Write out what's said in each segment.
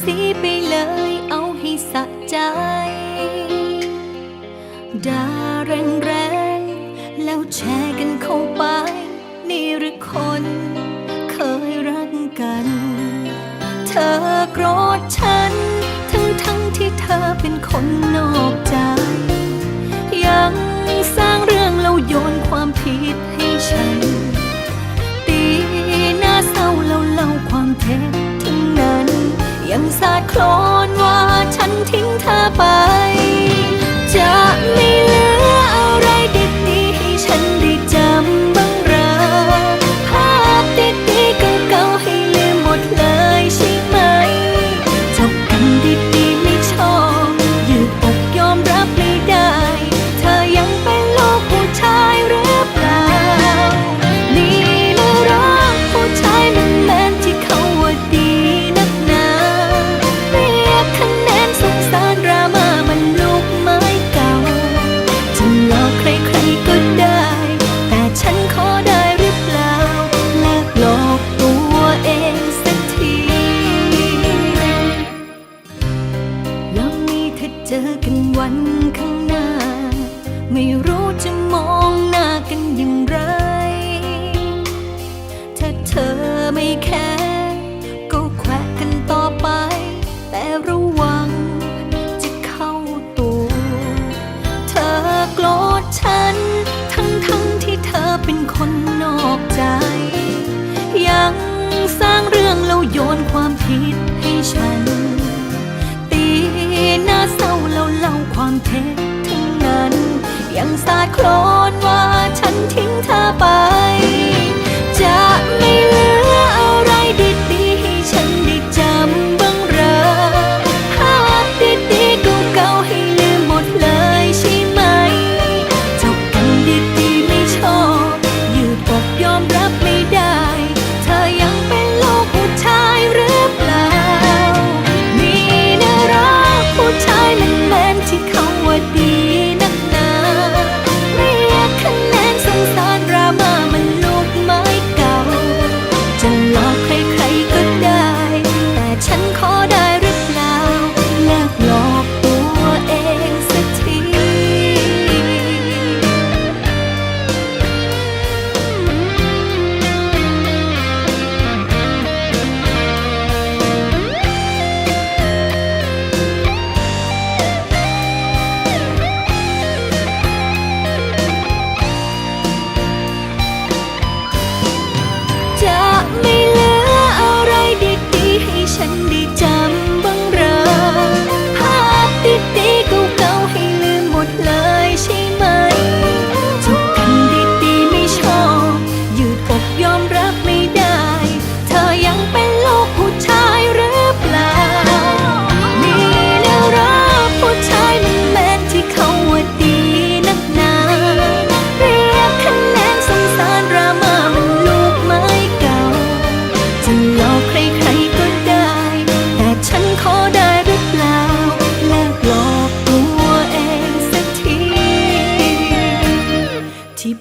สีไปเลยเอาให้สะใจ ด่าแรงๆ แล้วแชร์กันเข้าไป นี่หรือคนเคยรักกัน เธอโกรธฉัน ทั้งทั้งที่เธอเป็นคนนอกใจ ยังสร้างเรื่องแล้วโยนความผิดให้ฉัน ตีหน้าเศร้าแล้วเล่าความเท็จ ยังสาดโคลนว่าฉันทิ้งเธอไป อกันวันข้างหน้า ไม่รู้จะมองหน้ากันอย่างไร ถ้าเธอไม่แคร์ก็แควะกันต่อไป แต่ระวังจะเข้าตัว เธอโกรธฉัน close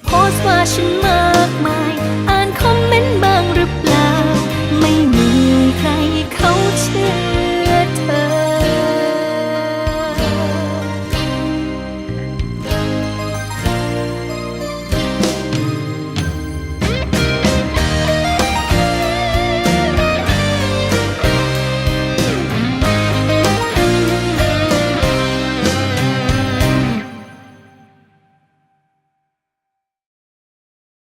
โพสต์ว่าฉันมา